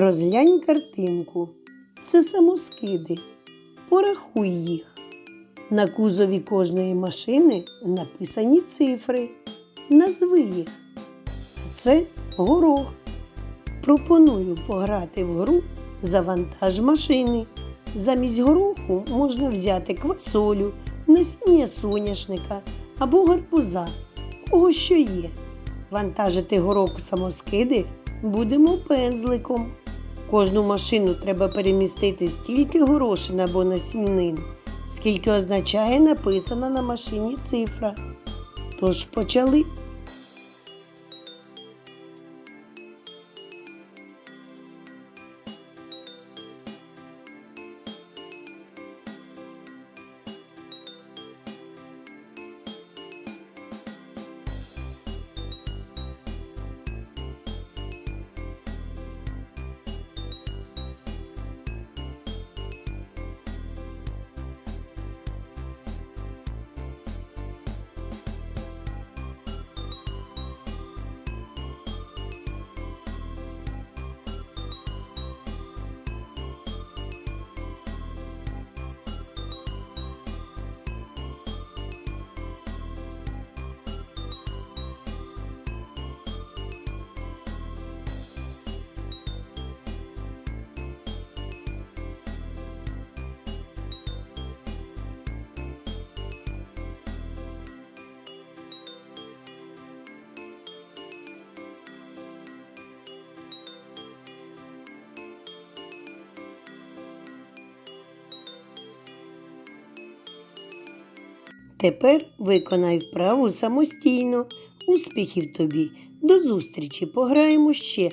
Розглянь картинку. Це самоскиди. Порахуй їх. На кузові кожної машини написані цифри. Назви їх. Це горох. Пропоную пограти в гру Завантаж машини. Замість гороху можна взяти квасолю, насіння соняшника або гарбуза, кого що є. Вантажити горох в самоскиди будемо пензликом. Кожну машину треба перемістити стільки горошин або насінин, скільки означає написана на машині цифра. Тож почали. Тепер виконай вправу самостійно. Успіхів тобі! До зустрічі! Пограємо ще!